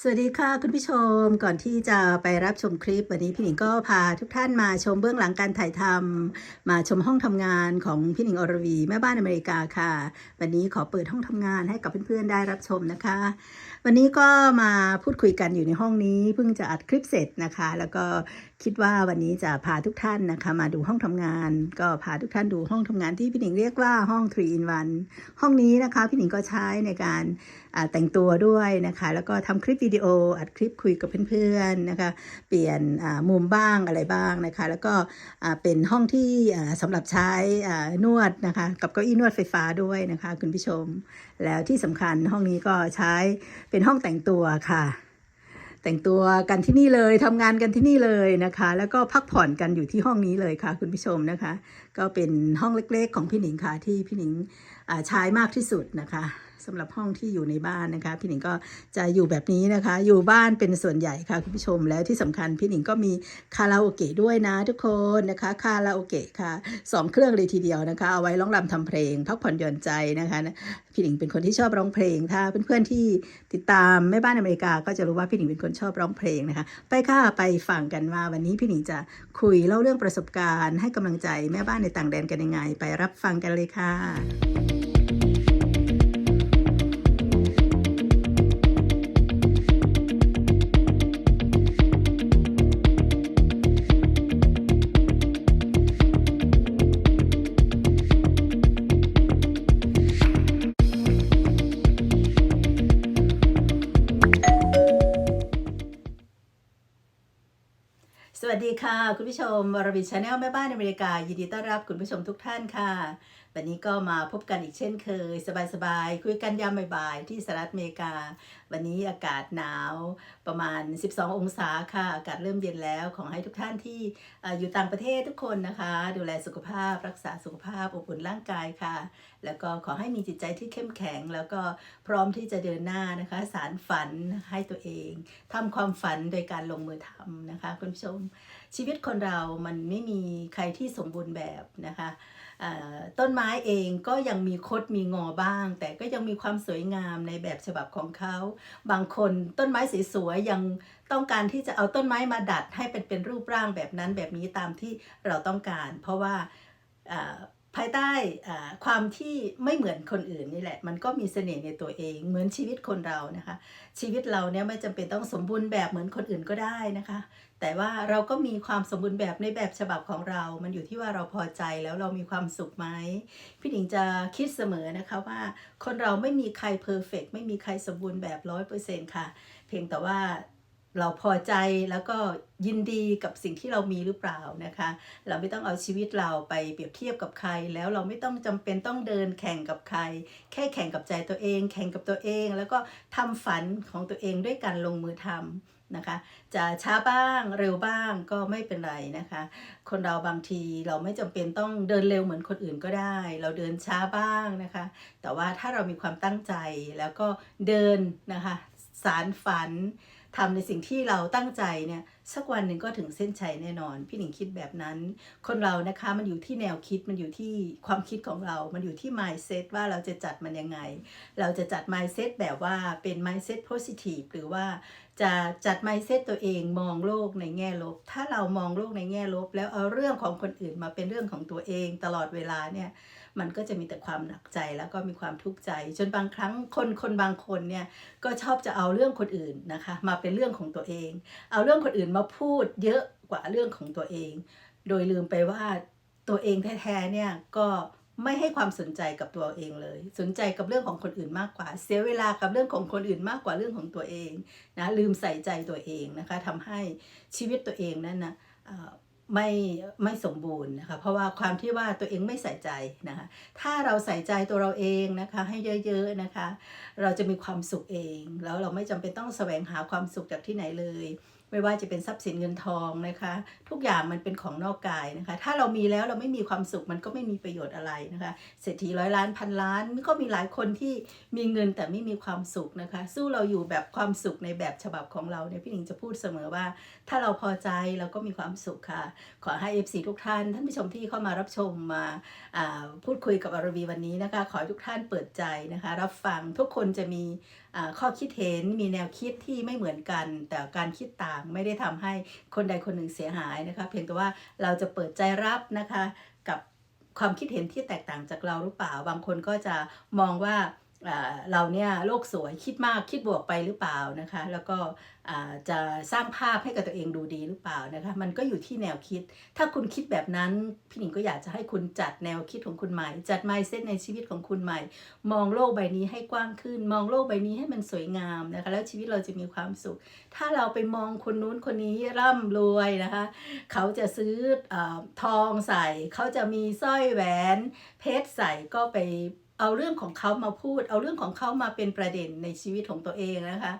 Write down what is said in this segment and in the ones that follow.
สวัสดีค่ะคุณผู้ชมก่อนที่จะไปรับชมคลิป วันนี้พี่หนิงก็พาทุกท่านมาชมเบื้องหลังการถ่ายทำมาชมห้องทำงานของพี่หนิงอรวีแม่บ้านอเมริกาค่ะ วันนี้ขอเปิดห้องทำงานให้กับเพื่อนๆได้รับชมนะคะ วันนี้ก็มาพูดคุยกันอยู่ในห้องนี้เพิ่งจะอัดคลิปเสร็จนะคะ แล้วก็คิดว่าวันนี้จะพาทุกท่านนะคะ มาดูห้องทำงาน ก็พาทุกท่านดูห้องทำงานที่พี่หนิงเรียกว่าห้อง 3 in 1 ห้องนี้นะคะ พี่หนิงก็ใช้ในการแต่งตัวด้วยนะคะ แล้วก็ทำคลิปวิดีโออัดคลิปคุยกับเพื่อนๆนะคะ เปลี่ยนมุมบ้างอะไรบ้างนะคะ แล้วก็เป็นห้องที่อ่าสำหรับใช้นวดนะคะ กับเก้าอี้นวดไฟฟ้าด้วยนะคะ คุณผู้ชม แล้วที่สำคัญห้องนี้ก็ใช้เป็นห้องแต่งตัวค่ะ แต่งตัวกันที่นี่เลยทำงานกันที่นี่เลยนะคะ แล้วก็พักผ่อนกันอยู่ที่ห้องนี้เลยค่ะ คุณผู้ชมนะคะ ก็เป็นห้องเล็กๆ ของพี่หนิงค่ะที่พี่หนิงใช้มากที่สุดนะคะ สำหรับห้องที่อยู่ในบ้านนะคะ พี่หนิงก็จะอยู่แบบนี้นะคะ อยู่บ้านเป็นส่วนใหญ่ค่ะคุณผู้ชมแล้วที่สำคัญพี่หนิงก็มีคาราโอเกะด้วยนะทุกคนนะคะคาราโอเกะค่ะสองเครื่องเลยทีเดียวนะคะเอาไว้ร้องรำทำเพลง พักผ่อนหย่อนใจนะคะ พี่หนิงเป็นคนที่ชอบร้องเพลง ถ้าเพื่อนๆที่ติดตามแม่บ้านอเมริกา ก็จะรู้ว่าพี่หนิงเป็นคนชอบร้องเพลงนะคะ ไปค่ะไปฟังกันว่าวันนี้พี่หนิงจะคุยเล่าเรื่องประสบการณ์ ให้กำลังใจแม่บ้านในต่างแดนกันยังไง ไปรับฟังกันเลยค่ะ ค่ะ คุณผู้ชมวรวิชาแนลแม่บ้านอเมริกา ยินดีต้อนรับคุณผู้ชมทุกท่านค่ะ วันนี้ก็มาพบกันอีกเช่นเคย สบายๆ คุยกันยามบ่ายๆ ที่สหรัฐอเมริกา วันนี้อากาศหนาวประมาณ 12 องศาค่ะ อากาศเริ่มเย็นแล้ว ขอให้ทุกท่านที่ออยู่ต่างประเทศทุกคนนะคะ ดูแลสุขภาพ รักษาสุขภาพอบอุ่นร่างกายค่ะ แล้วก็ขอให้มีจิตใจที่เข้มแข็ง แล้วก็พร้อมที่จะเดินหน้านะคะ สารฝันให้ตัวเองทำความฝันโดยการลงมือทำนะคะคุณผู้ชม ชีวิตคนเรามันไม่มีใครที่สมบูรณ์แบบนะคะต้นไม้เองก็ยังมีคดมีงอบ้าง แต่ก็ยังมีความสวยงามในแบบฉบับของเขา บางคนต้นไม้สวยๆยังต้องการที่จะเอาต้นไม้มาดัดให้เป็นเป็นรูปร่างแบบนั้นแบบนี้ตามที่เราต้องการ เพราะว่า ภายใต้ความที่ไม่เหมือนคนอื่นนี่แหละ มันก็มีเสน่ห์ในตัวเอง เหมือนชีวิตคนเรานะคะ ชีวิตเราเนี่ยไม่จำเป็นต้องสมบูรณ์แบบเหมือนคนอื่นก็ได้นะคะ แต่ว่าเราก็มีความสมบูรณ์แบบในแบบฉบับของเรา มันอยู่ที่ว่าเราพอใจแล้วเรามีความสุขไหมพี่หนิงจะคิดเสมอนะคะว่าคนเราไม่มีใครเพอร์เฟกไม่มีใครสมบูรณ์แบบร้อยเปอร์เซ็นต์ค่ะ เพียงแต่ว่า เราพอใจแล้วก็ยินดีกับสิ่งที่เรามีหรือเปล่านะคะ เราไม่ต้องเอาชีวิตเราไปเปรียบเทียบกับใคร แล้วเราไม่ต้องจำเป็นต้องเดินแข่งกับใคร แค่แข่งกับใจตัวเอง แข่งกับตัวเอง แล้วก็ทำฝันของตัวเองด้วยการลงมือทำนะคะ จะช้าบ้างเร็วบ้างก็ไม่เป็นไรนะคะ คนเราบางทีเราไม่จำเป็นต้องเดินเร็วเหมือนคนอื่นก็ได้ เราเดินช้าบ้างนะคะ แต่ว่าถ้าเรามีความตั้งใจแล้วก็เดินนะคะ สารฝัน ทำในสิ่งที่เราตั้งใจเนี่ยสักวันหนึ่งก็ถึงเส้นชัยแน่นอน พี่หนิงคิดแบบนั้น คนเรานะคะมันอยู่ที่แนวคิดมันอยู่ที่ความคิดของเรา มันอยู่ที่ mindset ว่าเราจะจัดมันยังไง เราจะจัด mindset แบบว่าเป็น mindset positive หรือว่าจะจัด mindset ตัวเองมองโลกในแง่ลบ ถ้าเรามองโลกในแง่ลบ แล้วเอาเรื่องของคนอื่นมาเป็นเรื่องของตัวเองตลอดเวลาเนี่ย มันก็จะมีแต่ความหนักใจแล้วก็มีความทุกข์ใจ จนบางครั้งคนคนบางคนเนี่ยก็ชอบจะเอาเรื่องคนอื่นนะคะ มาเป็นเรื่องของตัวเอง เอาเรื่องคนอื่นมาพูดเยอะกว่าเรื่องของตัวเอง โดยลืมไปว่าตัวเองแท้ๆเนี่ยก็ไม่ให้ความสนใจกับตัวเองเลย สนใจกับเรื่องของคนอื่นมากกว่า เสียเวลากับเรื่องของคนอื่นมากกว่าเรื่องของตัวเองนะลืมใส่ใจตัวเองนะคะทำให้ชีวิตตัวเองนั้นนะ ไม่ไม่สมบูรณ์นะคะเพราะว่าความที่ว่าตัวเองไม่ใส่ใจนะคะถ้าเราใส่ใจตัวเราเองนะคะให้เยอะๆนะคะ เราจะมีความสุขเอง แล้วเราไม่จำเป็นต้องแสวงหาความสุขจากที่ไหนเลย ไม่ว่าจะเป็นทรัพย์สินเงินทองนะคะ ทุกอย่างมันเป็นของนอกกายนะคะ ถ้าเรามีแล้วเราไม่มีความสุขมันก็ไม่มีประโยชน์อะไรนะคะเศรษฐีร้อยล้านพันล้านก็มีหลายคนที่มีเงินแต่ไม่มีความสุขนะคะ สู้เราอยู่แบบความสุขในแบบฉบับของเราเนี่ยพี่หนิงจะพูดเสมอว่า ถ้าเราพอใจเราก็มีความสุขค่ะ ขอให้ FC ทุกท่าน ท่านผู้ชมที่เข้ามารับชมมาพูดคุยกับอารวีวันนี้นะคะ ขอให้ทุกท่านเปิดใจนะคะ รับฟังทุกคนจะมีข้อคิดเห็นมีแนวคิดที่ไม่เหมือนกัน แต่การคิดต่างไม่ได้ทำให้คนใดคนหนึ่งเสียหายนะคะ เพียงแต่ว่าเราจะเปิดใจรับนะคะกับความคิดเห็นที่แตกต่างจากเราหรือเปล่า บางคนก็จะมองว่า เราเนี่ยโลกสวยคิดมากคิดบวกไปหรือเปล่านะคะ แล้วก็จะสร้างภาพให้กับตัวเองดูดีหรือเปล่านะคะ มันก็อยู่ที่แนวคิด ถ้าคุณคิดแบบนั้น พี่หนิงก็อยากจะให้คุณจัดแนวคิดของคุณใหม่ จัด mindset ในชีวิตของคุณใหม่ มองโลกใบนี้ให้กว้างขึ้น มองโลกใบนี้ให้มันสวยงามนะคะ แล้วชีวิตเราจะมีความสุข ถ้าเราไปมองคนนู้นคนนี้ร่ำรวยนะคะ เขาจะซื้ออทองใส่ เขาจะมีสร้อยแหวน เพชรใส่ก็ไป เอาเรื่องของเขามาพูด เอาเรื่องของเขามาเป็นประเด็นในชีวิตของตัวเองนะคะ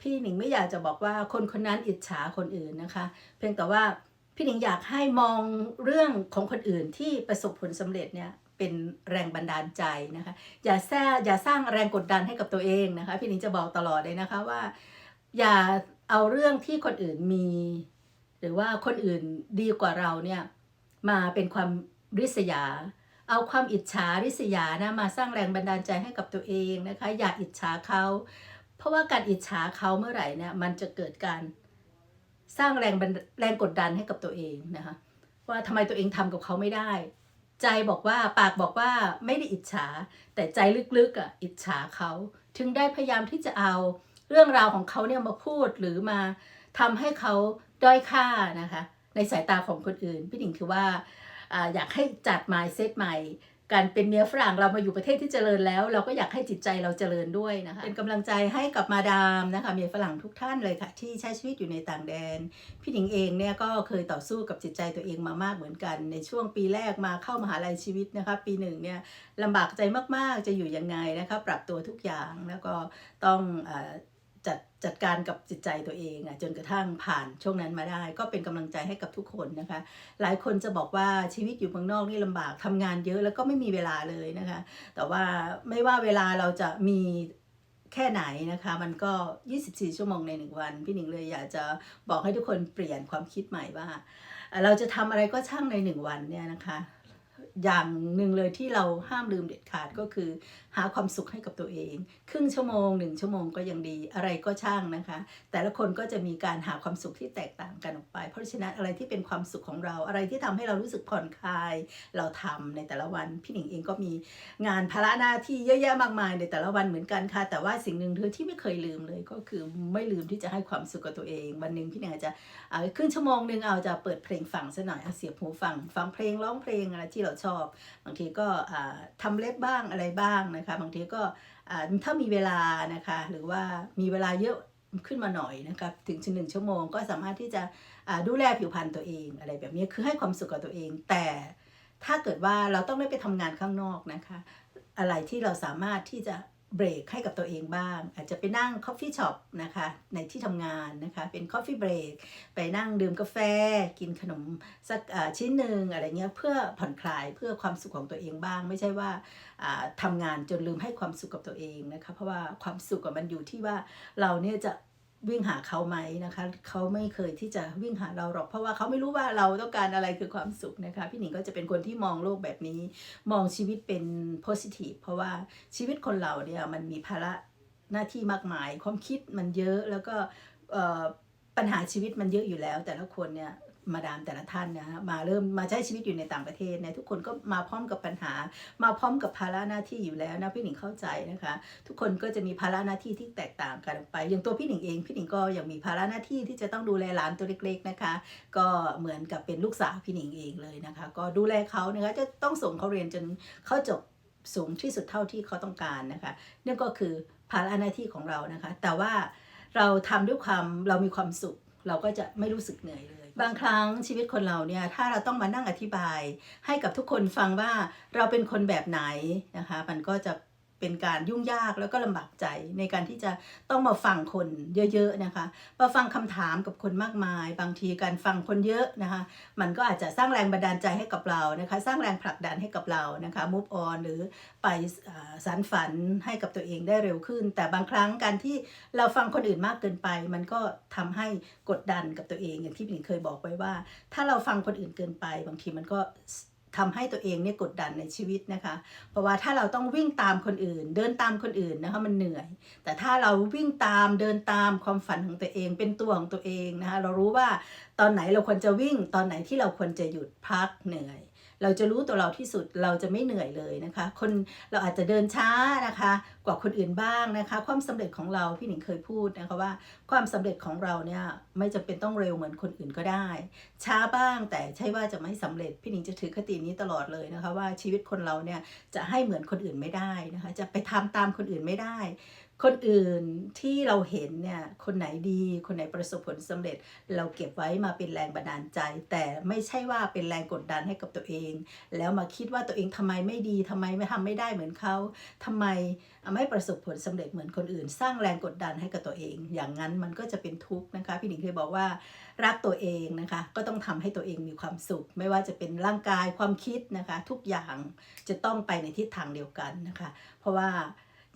พี่หนิงไม่อยากจะบอกว่าคนคนนั้นอิจฉาคนอื่นนะคะ เพียงแต่ว่าพี่หนิงอยากให้มองเรื่องของคนอื่นที่ประสบผลสำเร็จเนี่ยเป็นแรงบันดาลใจนะคะ อย่าแท้อย่าสร้างแรงกดดันให้กับตัวเองนะคะ พี่หนิงจะบอกตลอดเลยนะคะว่า อย่าเอาเรื่องที่คนอื่นมี หรือว่าคนอื่นดีกว่าเราเนี่ยมาเป็นความริษยา เอาความอิจฉาริษยานะมาสร้างแรงบันดาลใจให้กับตัวเองนะคะ อย่าอิจฉาเขา เพราะว่าการอิจฉาเขาเมื่อไหร่เนี่ยมันจะเกิดการสร้างแรงแรงกดดันให้กับตัวเองนะคะว่าทำไมตัวเองทำกับเขาไม่ได้ ใจบอกว่าปากบอกว่าไม่ได้อิจฉา แต่ใจลึกๆอะอิจฉาเขาถึงได้พยายามที่จะเอาเรื่องราวของเขาเนี่ยมาพูดหรือมาทำให้เขาด้อยค่านะคะ ในสายตาของคนอื่น พี่หนิงคือว่า อาอยากให้จัด mindset ใหม่การเป็นเมียฝรั่งเรามาอยู่ประเทศที่เจริญแล้ว เราก็อยากให้จิตใจเราเจริญด้วยนะคะเป็นกำลังใจให้กับมาดามนะคะเมียฝรั่งทุกท่านเลยค่ะ ที่ใช้ชีวิตอยู่ในต่างแดน พี่หนิงเองเนี่ยก็เคยต่อสู้กับจิตใจตัวเองมามากเหมือนกัน ในช่วงปีแรกมาเข้ามหาลัยชีวิตนะคะปีหนึ่งเนี่ยลำบากใจมากๆจะอยู่ยังไงนะคะปรับตัวทุกอย่างแล้วก็ต้องอ จัดจัดการกับจิตใจตัวเองอะจนกระทั่งผ่านช่วงนั้นมาได้ ก็เป็นกำลังใจให้กับทุกคนนะคะ หลายคนจะบอกว่าชีวิตอยู่เมืองนอกนี่ลำบากทำงานเยอะแล้วก็ไม่มีเวลาเลยนะคะ แต่ว่าไม่ว่าเวลาเราจะมีแค่ไหนนะคะ มันก็ 24 ชั่วโมงในหนึ่งวัน พี่หนิงเลยอยากจะบอกให้ทุกคนเปลี่ยนความคิดใหม่ว่าเอ่อเราจะทำอะไรก็ช่างในหนึ่งวันเนี่ยนะคะ อย่างหนึ่งเลยที่เราห้ามลืมเด็ดขาดก็คือหาความสุขให้กับตัวเอง ครึ่งชั่วโมงหนึ่งชั่วโมงก็ยังดีอะไรก็ช่างนะคะ แต่ละคนก็จะมีการหาความสุขที่แตกต่างกันออกไป เพราะฉะนั้นอะไรที่เป็นความสุขของเราอะไรที่ทำให้เรารู้สึกผ่อนคลาย เราทำในแต่ละวันพี่หนิงเองก็มีงานภาระหน้าที่เยอะแยะมากมายในแต่ละวันเหมือนกันค่ะ แต่ว่าสิ่งหนึ่งเธอที่ไม่เคยลืมเลยก็คือไม่ลืมที่จะให้ความสุขกับตัวเอง วันหนึ่งพี่หนิงอาจจะครึ่งชั่วโมงหนึ่งเอาจะเปิดเพลงฟังซะหน่อยเอาเสียบหูฟังฟังเพลงร้องเพลงอะไรที่เราชอบ บางทีก็อ่าทำเล็บบ้างอะไรบ้างนะคะบางทีก็ถ้ามีเวลานะคะหรือว่ามีเวลาเยอะขึ้นมาหน่อยนะคะถึงหนึ่งชั่วโมงก็สามารถที่จะดูแลผิวพรรณตัวเองอะไรแบบนี้คือให้ความสุขกับตัวเอง แต่ถ้าเกิดว่าเราต้องได้ไปทำงานข้างนอกนะคะ อะไรที่เราสามารถที่จะ เบรกให้กับตัวเองบ้าง อาจจะไปนั่งคอฟฟี่ช็อปนะคะในที่ทำงานนะคะเป็นคอฟฟี่เบรกไปนั่งดื่มกาแฟ กินขนมสักชิ้นหนึ่งอะไรเงี้ยเพื่อผ่อนคลายเพื่อความสุขของตัวเองบ้าง ไม่ใช่ว่าอ่าทำงานจนลืมให้ความสุขกับตัวเองนะคะเพราะว่าความสุขมันอยู่ที่ว่าเราเนี่ยจะ วิ่งหาเขาไหมนะคะเขาไม่เคยที่จะวิ่งหาเราหรอก เพราะว่าเขาไม่รู้ว่าเราต้องการอะไรคือความสุขนะคะ พี่หนิงก็จะเป็นคนที่มองโลกแบบนี้ มองชีวิตเป็น positive เพราะว่าชีวิตคนเราเนี่ยมันมีภาระหน้าที่มากมาย ความคิดมันเยอะแล้วก็เอ่อปัญหาชีวิตมันเยอะอยู่แล้ว แต่ละคนเนี่ย มาดามแต่ละท่านนะฮะมาเริ่มมาใช้ชีวิตอยู่ในต่างประเทศเนี่ยทุกคนก็มาพร้อมกับปัญหา มาพร้อมกับภาระหน้าที่อยู่แล้วนะพี่หนิงเข้าใจนะคะ ทุกคนก็จะมีภาระหน้าที่ที่แตกต่างกันไป อย่างตัวพี่หนิงเองพี่หนิงก็ยังมีภาระหน้าที่ที่จะต้องดูแลหลานตัวเล็ก ๆนะคะ ก็เหมือนกับเป็นลูกสาวพี่หนิงเองเลยนะคะ ก็ดูแลเขานะคะจะต้องส่งเขาเรียนจนเขาจบสูงที่สุดเท่าที่เขาต้องการนะคะนั่นก็คือภาระหน้าที่ของเรานะคะ แต่ว่าเราทำด้วยความเรามีความสุข เราก็จะไม่รู้สึกเหนื่อยเลย บางครั้งชีวิตคนเราเนี่ยถ้าเราต้องมานั่งอธิบาย ให้กับทุกคนฟังว่าเราเป็นคนแบบไหนนะคะ มันก็จะ เป็นการยุ่งยากแล้วก็ลำบากใจในการที่จะต้องมาฟังคนเยอะๆนะคะมาฟังคำถามกับคนมากมาย บางทีการฟังคนเยอะนะคะ มันก็อาจจะสร้างแรงบันดาลใจให้กับเรานะคะ สร้างแรงผลักดันให้กับเรานะคะ move on หรือไปอสารฝันให้กับตัวเองได้เร็วขึ้น แต่บางครั้งการที่เราฟังคนอื่นมากเกินไป มันก็ทำให้กดดันกับตัวเองอย่างที่พี่หนิงเคยบอกไว้ว่า ถ้าเราฟังคนอื่นเกินไป บางทีมันก็ ทำให้ตัวเองเนี่ยกดดันในชีวิตนะคะ เพราะว่าถ้าเราต้องวิ่งตามคนอื่น เดินตามคนอื่นนะคะมันเหนื่อย แต่ถ้าเราวิ่งตามเดินตามความฝันของตัวเอง เป็นตัวของตัวเองนะคะเรารู้ว่าตอนไหนเราควรจะวิ่งตอนไหนที่เราควรจะหยุดพักเหนื่อย เราจะรู้ตัวเราที่สุดเราจะไม่เหนื่อยเลยนะคะ คนเราอาจจะเดินช้านะคะ กว่าคนอื่นบ้างนะคะ ความสำเร็จของเราพี่หนิงเคยพูดนะคะว่า ความสำเร็จของเราเนี่ยไม่จำเป็นต้องเร็วเหมือนคนอื่นก็ได้ ช้าบ้างแต่ใช่ว่าจะไม่สำเร็จพี่หนิงจะถือคตินี้ตลอดเลยนะคะ ว่าชีวิตคนเราเนี่ยจะให้เหมือนคนอื่นไม่ได้นะคะ จะไปทำตามคนอื่นไม่ได้ คนอื่นที่เราเห็นเนี่ยคนไหนดีคนไหนประสบผลสำเร็จ เราเก็บไว้มาเป็นแรงบันดาลใจ แต่ไม่ใช่ว่าเป็นแรงกดดันให้กับตัวเอง แล้วมาคิดว่าตัวเองทำไมไม่ดีทำไมไม่ทำไม่ได้เหมือนเขาทำไมไม่ประสบผลสำเร็จเหมือนคนอื่น สร้างแรงกดดันให้กับตัวเอง อย่างนั้นมันก็จะเป็นทุกข์นะคะ พี่หนิงเคยบอกว่ารักตัวเองนะคะ ก็ต้องทำให้ตัวเองมีความสุข ไม่ว่าจะเป็นร่างกายความคิดนะคะ ทุกอย่างจะต้องไปในทิศทางเดียวกันนะคะ เพราะว่า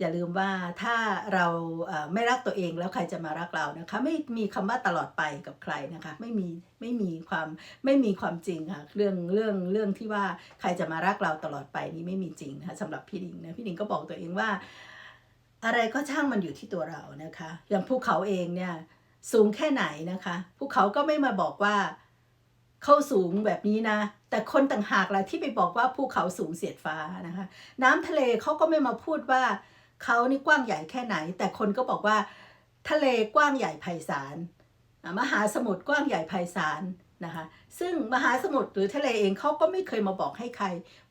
อย่าลืมว่าถ้าเราไม่รักตัวเองแล้วใครจะมารักเรานะคะ ไม่มีคำว่าตลอดไปกับใครนะคะ ไม่มีไม่มีความไม่มีความจริงค่ะเรื่องเรื่องเรื่องที่ว่าใครจะมารักเราตลอดไปนี่ไม่มีจริงนะคะสำหรับพี่ดิงนะพี่ดิงก็บอกตัวเองว่า อะไรก็ช่างมันอยู่ที่ตัวเรานะคะ อย่างภูเขาเองเนี่ยสูงแค่ไหนนะคะภูเขาก็ไม่มาบอกว่าเขาสูงแบบนี้นะ แต่คนต่างหากแหละที่ไปบอกว่าภูเขาสูงเสียดฟ้านะคะ น้ำทะเลเขาก็ไม่มาพูดว่า เขานี่กว้างใหญ่แค่ไหน แต่คนก็บอกว่า ทะเลกว้างใหญ่ไพศาลมหาสมุทรกว้างใหญ่ไพศาลนะคะซึ่งมหาสมุทรหรือทะเลเองเขาก็ไม่เคยมาบอกให้ใคร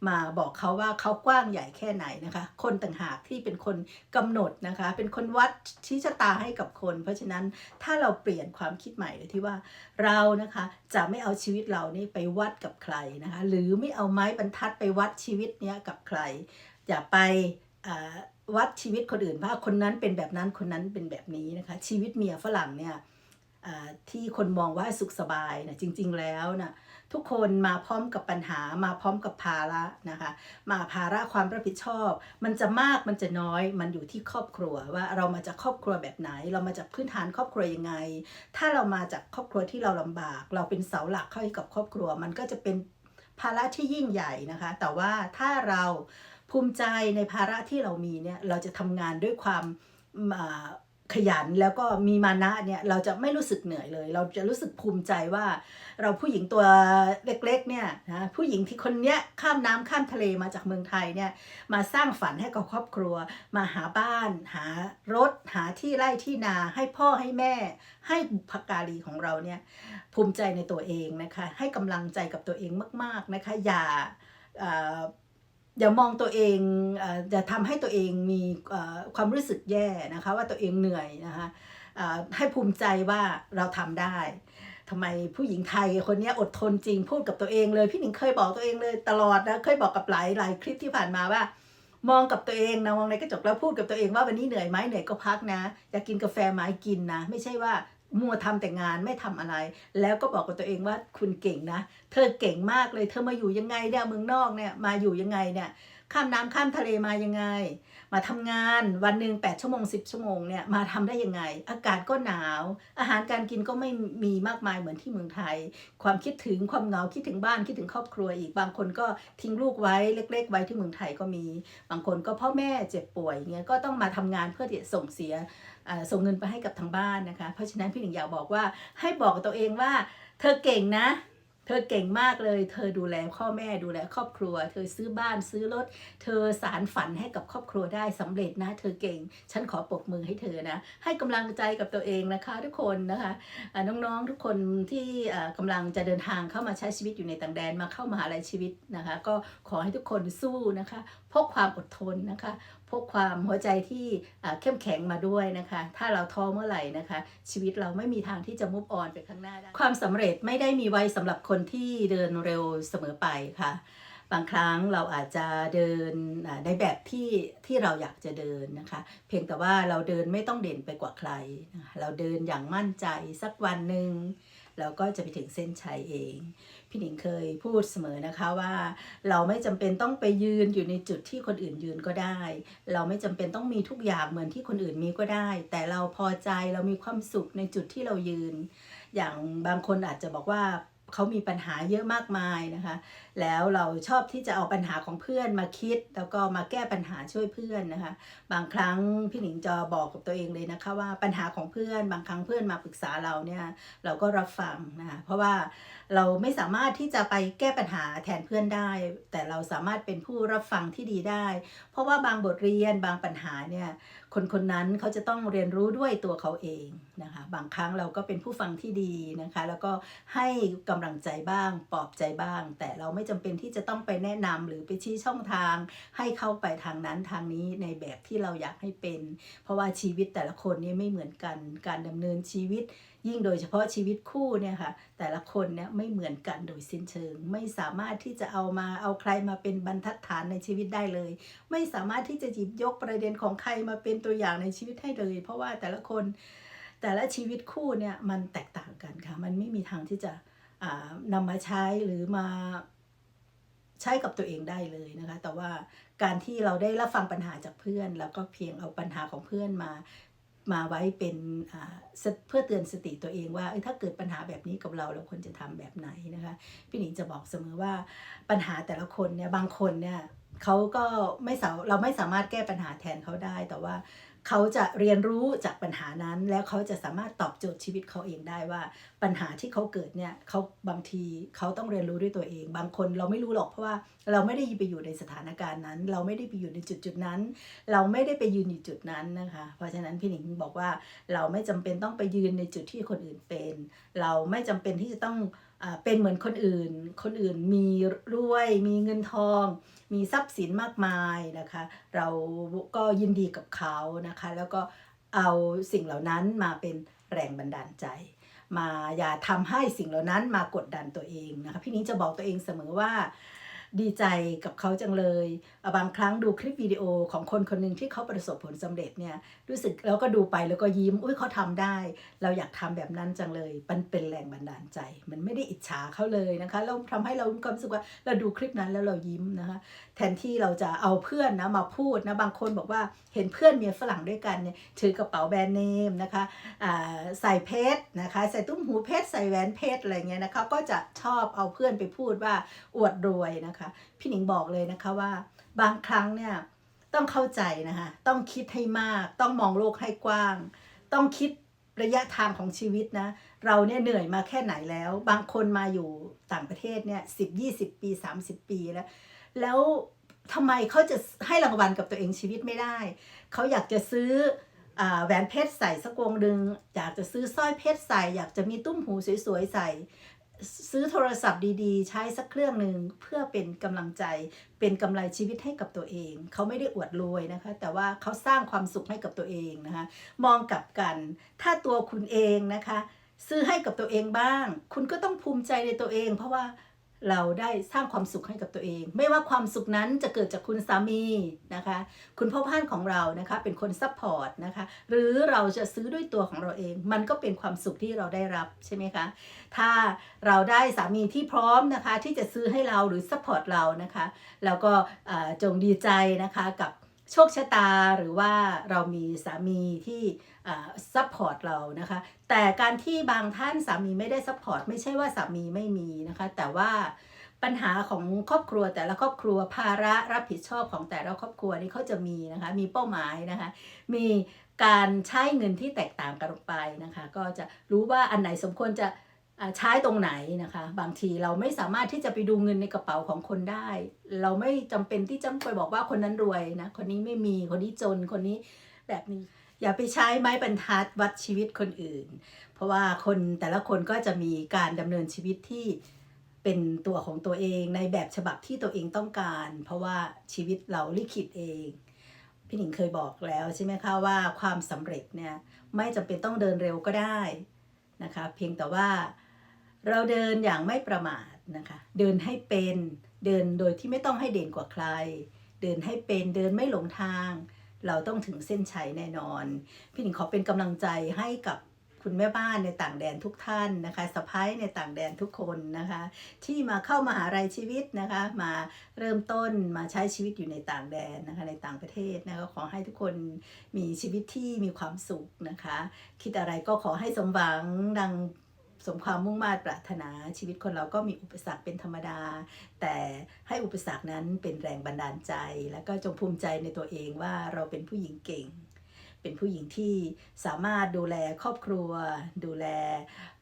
มาบอกเขาว่าเขากว้างใหญ่แค่ไหนนะคะ คนต่างหากที่เป็นคนกำหนดนะคะ เป็นคนวัดชี้ชะตาให้กับคน เพราะฉะนั้นถ้าเราเปลี่ยนความคิดใหม่เลยที่ว่าเรานะคะจะไม่เอาชีวิตเรานี่ไปวัดกับใครนะคะ หรือไม่เอาไม้บรรทัดไปวัดชีวิตเนี้ยกับใคร อย่าไปอ่า วัดชีวิตคนอื่นว่าคนนั้นเป็นแบบนั้นคนนั้นเป็นแบบนี้นะคะ ชีวิตเมียฝรั่งเนี่ยอ่าที่คนมองว่าสุขสบายนะจริง ๆแล้วนะทุกคนมาพร้อมกับปัญหามาพร้อมกับภาระนะคะ มาภาระความรับผิดชอบ มันจะมากมันจะน้อยมันอยู่ที่ครอบครัวว่าเรามาจากครอบครัวแบบไหน เรามาจากพื้นฐานครอบครัวยังไง ถ้าเรามาจากครอบครัวที่เราลำบาก เราเป็นเสาหลักให้กับครอบครัว มันก็จะเป็นภาระที่ยิ่งใหญ่นะคะ แต่ว่าถ้าเรา ภูมิใจในภาระที่เรามีเนี่ยเราจะทำงานด้วยความขยันแล้วก็มีมานะเนี่ยเราจะไม่รู้สึกเหนื่อยเลย เราจะรู้สึกภูมิใจว่าเราผู้หญิงตัวเล็กๆเนี่ยนะผู้หญิงที่คนเนี้ยข้ามน้ำข้ามทะเลมาจากเมืองไทยเนี่ยมาสร้างฝันให้กับครอบครัว มาหาบ้าน หารถ หาที่ไร่ที่นาให้พ่อให้แม่ ให้บุพการีของเราเนี่ยภูมิใจในตัวเองนะคะให้กำลังใจกับตัวเองมาก ๆนะคะอย่า อย่ามองตัวเองเอ่ออย่าทำให้ตัวเองมีเอ่อความรู้สึกแย่นะคะ ว่าตัวเองเหนื่อยนะคะเอ่อให้ภูมิใจว่าเราทำได้ทำไมผู้หญิงไทยคนนี้อดทนจริงพูดกับตัวเองเลย พี่หนิงเคยบอกตัวเองเลยตลอดนะเคยบอกกับหลายหลายคลิปที่ผ่านมาว่า มองกับตัวเองนะมองในกระจกแล้วพูดกับตัวเองว่าวันนี้เหนื่อยไหมเหนื่อยก็พักนะ อยากกินกาแฟไหมกินนะ ไม่ใช่ว่า มัวทำแต่งานไม่ทำอะไร แล้วก็บอกกับตัวเองว่าคุณเก่งนะ เธอเก่งมากเลยเธอมาอยู่ยังไงเนี่ยเมืองนอกเนี่ยมาอยู่ยังไงเนี่ยข้ามน้ำข้ามทะเลมายังไง มาทำงานวันหนึ่ง8ชั่วโมง 10 ชั่วโมงเนี่ยมาทำได้ยังไง อากาศก็หนาว อาหารการกินก็ไม่มีมากมายเหมือนที่เมืองไทย ความคิดถึงความเหงาคิดถึงบ้านคิดถึงครอบครัวอีกบางคนก็ทิ้งลูกไว้เล็ก ๆ ไว้ที่เมืองไทยก็มี บางคนก็พ่อแม่เจ็บป่วยเงี้ยก็ต้องมาทำงานเพื่อที่ส่งเสีย ส่งเงินไปให้กับทางบ้านนะคะ เพราะฉะนั้นพี่หนิงอยากบอกว่าให้บอกกับตัวเองว่า เธอเก่งนะ เธอเก่งมากเลย เธอดูแลพ่อแม่ดูแลครอบครัว เธอซื้อบ้านซื้อรถ เธอสารฝันให้กับครอบครัวได้สำเร็จนะ เธอเก่ง ฉันขอปรบมือให้เธอนะ ให้กำลังใจกับตัวเองนะคะทุกคนนะคะน้องๆทุกคนที่อ่ากำลังจะเดินทางเข้ามาใช้ชีวิตอยู่ในต่างแดนมาเข้ามหาลัยชีวิตนะคะ ก็ขอให้ทุกคนสู้นะคะ พกความอดทนนะคะ พกความหัวใจที่อ่าเข้มแข็งมาด้วยนะคะ ถ้าเราท้อเมื่อไหร่นะคะ ชีวิตเราไม่มีทางที่จะมุฟออนไปข้างหน้าได้ความสำเร็จไม่ได้มีไว้สำหรับคนที่เดินเร็วเสมอไปค่ะบางครั้งเราอาจจะเดินอ่าในแบบที่ที่เราอยากจะเดินนะคะ เพียงแต่ว่าเราเดินไม่ต้องเด่นไปกว่าใคร เราเดินอย่างมั่นใจสักวันหนึ่ง เราก็จะไปถึงเส้นชัยเอง พี่หนิงเคยพูดเสมอนะคะว่า เราไม่จำเป็นต้องไปยืนอยู่ในจุดที่คนอื่นยืนก็ได้ เราไม่จำเป็นต้องมีทุกอย่างเหมือนที่คนอื่นมีก็ได้ แต่เราพอใจเรามีความสุขในจุดที่เรายืน อย่างบางคนอาจจะบอกว่าเขามีปัญหาเยอะมากมายนะคะแล้วเราชอบที่จะเอาปัญหาของเพื่อนมาคิด แล้วก็มาแก้ปัญหาช่วยเพื่อนนะคะ บางครั้งพี่หนิงจะบอกกับตัวเองเลยนะคะ ว่าปัญหาของเพื่อน บางครั้งเพื่อนมาปรึกษาเราเนี่ยเราก็รับฟังนะคะเพราะว่าเราไม่สามารถที่จะไปแก้ปัญหาแทนเพื่อนได้ แต่เราสามารถเป็นผู้รับฟังที่ดีได้ เพราะว่าบางบทเรียนบางปัญหาเนี่ยคนคนนั้นเขาจะต้องเรียนรู้ด้วยตัวเขาเองนะคะบางครั้งเราก็เป็นผู้ฟังที่ดีนะคะ แล้วก็ให้กำลังใจบ้างปลอบใจบ้าง แต่เราไม่จำเป็นที่จะต้องไปแนะนำหรือไปชี้ช่องทาง ให้เข้าไปทางนั้นทางนี้ในแบบที่เราอยากให้เป็น เพราะว่าชีวิตแต่ละคนนี่ไม่เหมือนกันการดำเนินชีวิต ยิ่งโดยเฉพาะชีวิตคู่เนี่ยค่ะแต่ละคนเนี่ยไม่เหมือนกันโดยสิ้นเชิง ไม่สามารถที่จะเอามาเอาใครมาเป็นบรรทัดฐานในชีวิตได้เลย ไม่สามารถที่จะหยิบยกประเด็นของใครมาเป็นตัวอย่างในชีวิตให้เลย เพราะว่าแต่ละคนแต่ละชีวิตคู่เนี่ยมันแตกต่างกันค่ะ มันไม่มีทางที่จะนำมาใช้หรือมา ใช้กับตัวเองได้เลยนะคะ แต่ว่าการที่เราได้รับฟังปัญหาจากเพื่อน แล้วก็เพียงเอาปัญหาของเพื่อนมามาไว้เป็นอ่าเพื่อเตือนสติตัวเองว่าเอ้ยถ้าเกิดปัญหาแบบนี้กับเราเราควรจะทำแบบไหนนะคะพี่หนิงจะบอกเสมอว่าปัญหาแต่ละคนเนี่ยบางคนเนี่ยเขาก็ไม่สาเราไม่สามารถแก้ปัญหาแทนเขาได้แต่ว่า เขาจะเรียนรู้จากปัญหานั้น แล้วเขาจะสามารถตอบโจทย์ชีวิตเขาเองได้ว่า ปัญหาที่เขาเกิดเนี่ยเขาบางทีเขาต้องเรียนรู้ด้วยตัวเอง บางคนเราไม่รู้หรอกเพราะว่าเราไม่ได้ไปอยู่ในสถานการณ์นั้น เราไม่ได้ไปอยู่ในจุดจุดนั้น เราไม่ได้ไปยืนอยู่จุดนั้นนะคะ เพราะฉะนั้นพี่หนิงบอกว่าเราไม่จำเป็นต้องไปยืนในจุดที่คนอื่นเป็น เราไม่จำเป็นที่จะต้องเป็นเหมือนคนอื่น คนอื่นมีรวยมีเงินทอง มีทรัพย์สินมากมายนะคะ เราก็ยินดีกับเขานะคะ แล้วก็เอาสิ่งเหล่านั้นมาเป็นแรงบันดาลใจ มาอย่าทำให้สิ่งเหล่านั้นมากดดันตัวเองนะคะพี่นิ้งจะบอกตัวเองเสมอว่า ดีใจกับเขาจังเลย บางครั้งดูคลิปวิดีโอของคนคนหนึ่งที่เขาประสบผลสำเร็จเนี่ยรู้สึกแล้วก็ดูไปแล้วก็ยิ้มอุ้ยเขาทำได้ เราอยากทำแบบนั้นจังเลยมันเป็นแรงบันดาลใจ มันไม่ได้อิจฉาเขาเลยนะคะแล้วทำให้เรามีความรู้สึกว่าเราดูคลิปนั้นแล้วเรายิ้มนะคะแทนที่เราจะเอาเพื่อนนะมาพูดนะบางคนบอกว่าเห็นเพื่อนเมียฝรั่งด้วยกันเนี่ยถือกระเป๋าแบรนด์เนมนะคะใส่เพชรนะคะใส่ตุ้มหูเพชรใส่แหวนเพชรอะไรเงี้ยนะคะก็จะชอบเอาเพื่อนไปพูดว่าอวดรวยนะคะพี่หนิงบอกเลยนะคะว่า บางครั้งเนี่ยต้องเข้าใจนะคะต้องคิดให้มากต้องมองโลกให้กว้าง ต้องคิดระยะทางของชีวิตนะ เราเนี่ยเหนื่อยมาแค่ไหนแล้ว บางคนมาอยู่ต่างประเทศเนี่ยสิบยี่สิบปีสามสิบปีแล้ว แล้วทำไมเขาจะให้รางวัลกับตัวเองชีวิตไม่ได้ เขาอยากจะซื้ออแหวนเพชรใส่สักวงหนึ่งอยากจะซื้อสร้อยเพชรใส่ อยากจะมีตุ้มหูสวยๆใส่ ซื้อโทรศัพท์ดีๆ ใช้สักเครื่องหนึ่งเพื่อเป็นกำลังใจ เป็นกำไรชีวิตให้กับตัวเอง เขาไม่ได้อวดรวยนะคะ แต่ว่าเขาสร้างความสุขให้กับตัวเองนะคะ มองกลับกัน ถ้าตัวคุณเองนะคะ ซื้อให้กับตัวเองบ้าง คุณก็ต้องภูมิใจในตัวเอง เพราะว่า เราได้สร้างความสุขให้กับตัวเอง ไม่ว่าความสุขนั้นจะเกิดจากคุณสามีนะคะ คุณพ่อพ่านของเรานะคะเป็นคนซัพพอร์ตนะคะ หรือเราจะซื้อด้วยตัวของเราเอง มันก็เป็นความสุขที่เราได้รับใช่ไหมคะ ถ้าเราได้สามีที่พร้อมนะคะที่จะซื้อให้เราหรือซัพพอร์ตเรานะคะ แล้วก็จงดีใจนะคะกับ โชคชะตาหรือว่าเรามีสามีที่ซัพพอร์ตเรานะคะ แต่การที่บางท่านสามีไม่ได้ซัพพอร์ตไม่ใช่ว่าสามีไม่มีนะคะ แต่ว่าปัญหาของครอบครัวแต่ละครอบครัวภาระรับผิดชอบของแต่ละครอบครัวนี่เขาจะมีนะคะ มีเป้าหมายนะคะ มีการใช้เงินที่แตกต่างกันออกไปนะคะ ก็จะรู้ว่าอันไหนสมควรจะ ใช้ตรงไหนนะคะ บางทีเราไม่สามารถที่จะไปดูเงินในกระเป๋าของคนได้ เราไม่จำเป็นที่จะไปบอกว่าคนนั้นรวยนะคนนี้ไม่มีคนนี้จนคนนี้แบบนี้ อย่าไปใช้ไม้บรรทัดวัดชีวิตคนอื่น เพราะว่าคนแต่ละคนก็จะมีการดำเนินชีวิตที่เป็นตัวของตัวเองในแบบฉบับที่ตัวเองต้องการ เพราะว่าชีวิตเราลิขิตเองพี่หนิงเคยบอกแล้วใช่ไหมคะว่าความสำเร็จเนี่ยไม่จำเป็นต้องเดินเร็วก็ได้นะคะ เพียงแต่ว่า เราเดินอย่างไม่ประมาทนะคะ เดินให้เป็น เดินโดยที่ไม่ต้องให้เด่นกว่าใคร เดินให้เป็น เดินไม่หลงทาง เราต้องถึงเส้นชัยแน่นอน พี่หนิงขอเป็นกำลังใจให้กับคุณแม่บ้านในต่างแดนทุกท่านนะคะสะพ้ายในต่างแดนทุกคนนะคะ ที่มาเข้ามาหาลัยชีวิตนะคะ มาเริ่มต้นมาใช้ชีวิตอยู่ในต่างแดนนะคะในต่างประเทศนะคะขอให้ทุกคนมีชีวิตที่มีความสุขนะคะ คิดอะไรก็ขอให้สมหวังดัง สมความมุ่งมา่ปรารถนาชีวิตคนเราก็มีอุปสรรคเป็นธรรมดา แต่ให้อุปสรรคนั้นเป็นแรงบันดาลใจ แล้วก็จงภูมิใจในตัวเองว่าเราเป็นผู้หญิงเก่ง เป็นผู้หญิงที่สามารถดูแลครอบครัว ดูแล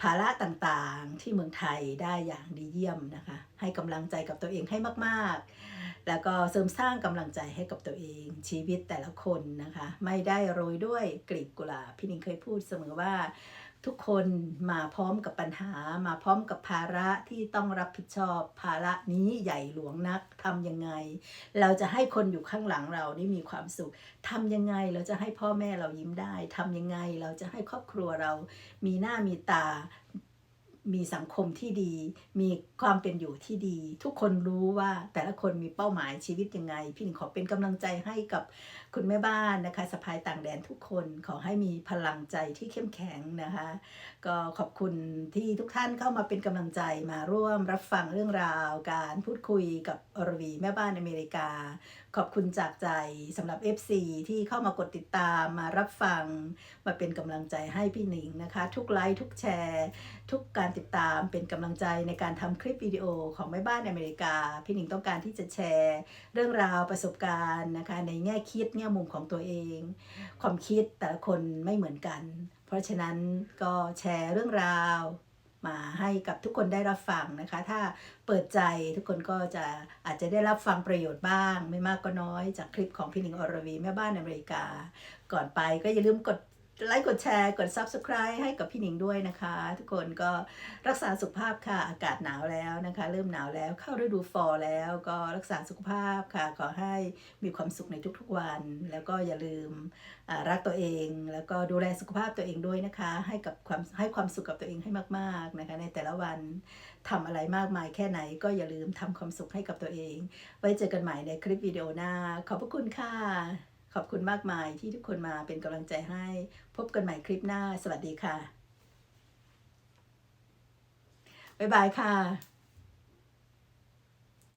ภาระต่างๆ ที่เมืองไทยได้อย่างดีเยี่ยมนะคะให้กำลังใจกับตัวเองให้มากๆแล้วก็เสริมสร้างกำลังใจให้กับตัวเองชีวิตแต่ละคนนะคะ ไม่ได้โรยด้วยกลีบกุหลาบพี่นิงเคยพูดเสมอว่า ทุกคนมาพร้อมกับปัญหา มาพร้อมกับภาระที่ต้องรับผิดชอบ ภาระนี้ใหญ่หลวงนักทำยังไง เราจะให้คนอยู่ข้างหลังเรานี่มีความสุขทำยังไงเราจะให้พ่อแม่เรายิ้มได้ทำยังไงเราจะให้ครอบครัวเรามีหน้ามีตามีสังคมที่ดี มีความเป็นอยู่ที่ดี ทุกคนรู้ว่าแต่ละคนมีเป้าหมายชีวิตยังไง พี่หนิงขอเป็นกำลังใจให้กับ คุณแม่บ้านนะคะสะพายต่างแดนทุกคนขอให้มีพลังใจที่เข้มแข็งนะคะ ก็ขอบคุณที่ทุกท่านเข้ามาเป็นกำลังใจมาร่วมรับฟังเรื่องราว การพูดคุยกับอรวีแม่บ้านอเมริกา ขอบคุณจากใจสำหรับ FC ที่เข้ามากดติดตามมารับฟัง มาเป็นกำลังใจให้พี่หนิงนะคะ ทุกไลค์ทุกแชร์ ทุกการติดตามเป็นกำลังใจในการทำคลิปวิดีโอของแม่บ้านอเมริกา พี่หนิงต้องการที่จะแชร์ เรื่องราวประสบการณ์นะคะในแง่คิดง่มุมของตัวเอง ความคิดแต่ละคนไม่เหมือนกัน เพราะฉะนั้นก็แชร์เรื่องราว มาให้กับทุกคนได้รับฟังนะคะ ถ้าเปิดใจทุกคนก็จะอาจจะได้รับฟังประโยชน์บ้าง ไม่มากก็น้อยจากคลิปของพี่หนิงอรวีแม่บ้านอเมริกา ก่อนไปก็อย่าลืมกด ไลค์กดแชร์กด Subscribe ให้กับพี่หนิงด้วยนะคะ ทุกคนก็รักษาสุขภาพค่ะ อากาศหนาวแล้วนะคะ เริ่มหนาวแล้วเข้าฤดูฟอลแล้ว ก็รักษาสุขภาพค่ะ ขอให้มีความสุขในทุกๆวัน แล้วก็อย่าลืมรักตัวเอง แล้วก็ดูแลสุขภาพตัวเองด้วยนะคะ ให้กับความให้ความสุขกับตัวเองให้มากๆนะคะในแต่ละวันทำอะไรมากมายแค่ไหน ก็อย่าลืมทำความสุขให้กับตัวเอง ไว้เจอกันใหม่ในคลิปวิดีโอหน้าขอบพระคุณค่ะ ขอบคุณมากมายที่ทุกคนมาเป็นกำลังใจให้ พบกันใหม่คลิปหน้า สวัสดีค่ะ บ๊ายบายค่ะ